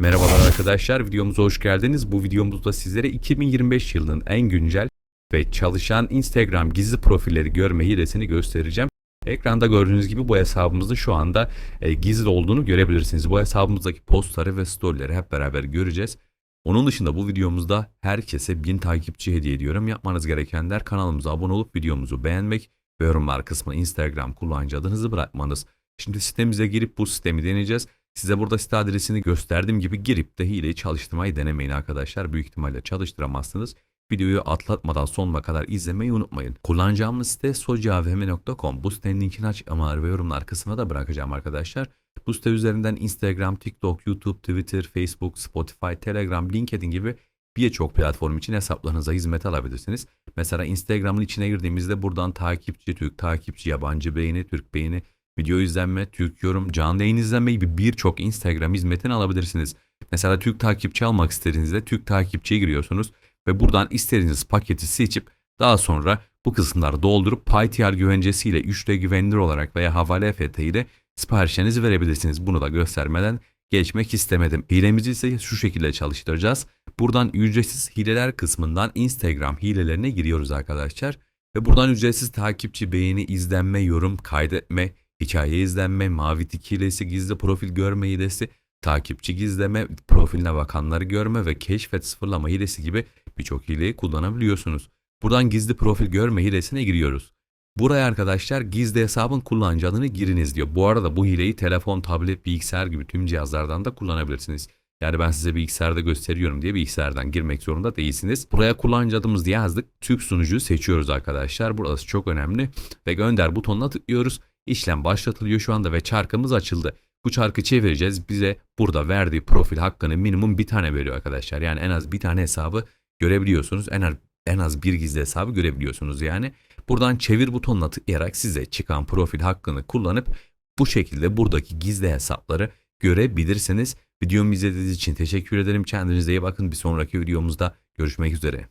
Merhabalar arkadaşlar, videomuza hoş geldiniz. Bu videomuzda sizlere 2025 yılının en güncel ve çalışan Instagram gizli profilleri görme hilesini göstereceğim. Ekranda gördüğünüz gibi bu hesabımızda şu anda e, gizli olduğunu görebilirsiniz. Bu hesabımızdaki postları ve storyleri hep beraber göreceğiz. Onun dışında bu videomuzda herkese 1000 takipçi hediye ediyorum. Yapmanız gerekenler kanalımıza abone olup videomuzu beğenmek ve yorumlar kısmına Instagram kullanıcı adınızı bırakmanız. Şimdi sitemize girip bu sistemi deneyeceğiz. Size burada site adresini gösterdiğim gibi girip de hileyi çalıştırmayı denemeyin arkadaşlar. Büyük ihtimalle çalıştıramazsınız. Videoyu atlatmadan sonuna kadar izlemeyi unutmayın. Kullanacağımız site socavm.com. Bu sitenin linkini açıklamalar ve yorumlar kısmına da bırakacağım arkadaşlar. Bu site üzerinden Instagram, TikTok, YouTube, Twitter, Facebook, Spotify, Telegram, LinkedIn gibi birçok platform için hesaplarınıza hizmet alabilirsiniz. Mesela Instagram'ın içine girdiğimizde buradan takipçi, Türk takipçi, yabancı beğeni, Türk beğeni, video izlenme, Türk yorum, canlı yayın izlenme gibi birçok Instagram hizmetini alabilirsiniz. Mesela Türk takipçi almak istediğinizde Türk takipçiye giriyorsunuz ve buradan istediğiniz paketi seçip daha sonra bu kısımları doldurup PyTR güvencesiyle 3D güvenilir olarak veya havale FT ile siparişlerinizi verebilirsiniz. Bunu da göstermeden geçmek istemedim. Hilemizi ise şu şekilde çalıştıracağız. Buradan ücretsiz hileler kısmından Instagram hilelerine giriyoruz arkadaşlar. Ve buradan ücretsiz takipçi, beğeni, izlenme, yorum, kaydetme, hikaye izlenme, mavi tik hilesi, gizli profil görme hilesi, takipçi gizleme, profiline bakanları görme ve keşfet sıfırlama hilesi gibi birçok hileyi kullanabiliyorsunuz. Buradan gizli profil görme hilesine giriyoruz. Buraya arkadaşlar gizli hesabın kullanıcı adını giriniz diyor. Bu arada bu hileyi telefon, tablet, bilgisayar gibi tüm cihazlardan da kullanabilirsiniz. Yani ben size bilgisayarda gösteriyorum diye bilgisayardan girmek zorunda değilsiniz. Buraya kullanıcı adımızı yazdık. Türk sunucuyu seçiyoruz arkadaşlar. Burası çok önemli. Ve gönder butonuna tıklıyoruz. İşlem başlatılıyor şu anda ve çarkımız açıldı. Bu çarkı çevireceğiz. Bize burada verdiği profil hakkını minimum bir tane veriyor arkadaşlar. Yani en az bir tane hesabı görebiliyorsunuz. En az, en az bir gizli hesabı görebiliyorsunuz yani. Buradan çevir butonuna tıklayarak size çıkan profil hakkını kullanıp bu şekilde buradaki gizli hesapları görebilirsiniz. Videomu izlediğiniz için teşekkür ederim. Kendinize iyi bakın. Bir sonraki videomuzda görüşmek üzere.